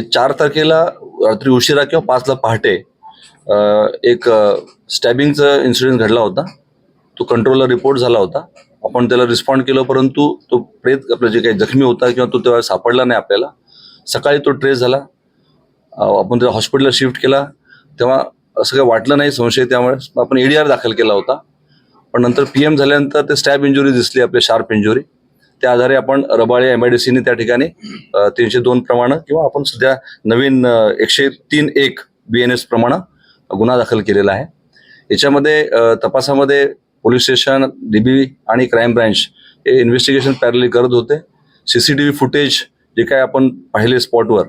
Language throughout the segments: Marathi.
चार तारखेला रात्री उशिरा किंवा पाचला पहाटे एक स्टॅबिंगचा इन्सिडेंट घडला होता. तो कंट्रोलला रिपोर्ट झाला होता. आपण त्याला रिस्पॉन्ड केलं परंतु तो प्रेत आपलं जे काही जखमी होता किंवा तो तेव्हा सापडला नाही आपल्याला. सकाळी तो ट्रेस झाला. आपण त्याला हॉस्पिटलला शिफ्ट केला. तेव्हा असं काही वाटलं नाही संशय त्यामुळे आपण एडीआर दाखल केला होता. पण नंतर पी एम झाल्यानंतर ते स्टॅब इंजुरी दिसली आपली शार्प इंजुरी त्या आधारे आपण रबाळे एम आय डी सीने त्या ठिकाणी तीनशे दोन प्रमाणे किंवा आपण सध्या नवीन एकशे तीन एक बी एन एस प्रमाणे गुन्हा दाखल केलेला आहे. याच्यामध्ये तपासामध्ये पोलीस स्टेशन डीबी आणि क्राईम ब्रँच हे इन्व्हेस्टिगेशन पॅरली करत होते. C C T V footage जे काय आपण पाहिले स्पॉटवर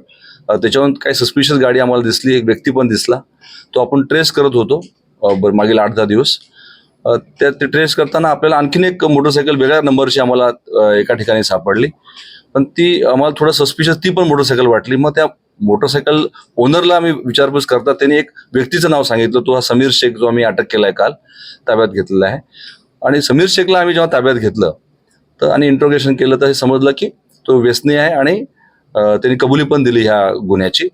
त्याच्यावरून काही सस्पिशियस गाडी आम्हाला दिसली एक व्यक्ती पण दिसला. तो आपण ट्रेस करत होतो मागील आठ दहा दिवस. त्या ते ट्रेस करताना आपल्याला आणखीन एक मोटरसायकल वेगळ्या नंबरची आम्हाला एका ठिकाणी सापडली. पण ती आम्हाला थोडं सस्पिशियस ती पण मोटरसायकल वाटली. मग त्या मोटरसायकल ओनरला आम्ही विचारपूस करता त्यांनी एक व्यक्तीचं नाव सांगितलं. तो हा समीर शेख जो आम्ही अटक केला आहे काल ताब्यात घेतलेला आहे. आणि समीर शेखला आम्ही जेव्हा ताब्यात घेतलं तर आणि इंट्रोगेशन केलं तर हे समजलं की तो व्यसनी आहे आणि त्यांनी कबुली पण दिली ह्या गुन्ह्याची.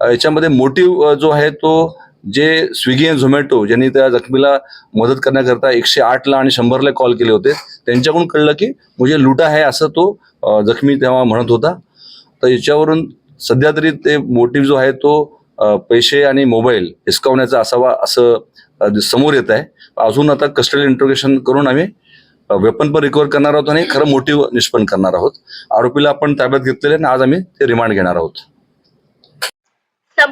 याच्यामध्ये मोटिव्ह जो आहे तो जे स्विगी आणि झोमॅटो ज्यांनी त्या जखमीला मदत करण्याकरता एकशे आठला आणि शंभरला कॉल केले होते त्यांच्याकडून कळलं की म्हणजे लुटा आहे असं तो जखमी तेव्हा म्हणत होता. तर याच्यावरून सध्या तरी ते मोटिव्ह जो आहे तो पैसे आणि मोबाईल हिसकावण्याचा असावा असं समोर येत आहे. अजून आता कस्टडी इंट्रोगेशन करून आम्ही वेपन पण रिकवर करणार आहोत आणि खरं मोटिव्ह निष्पन्न करणार आहोत. आरोपीला आपण ताब्यात घेतलेले आणि आज आम्ही ते रिमांड घेणार आहोत.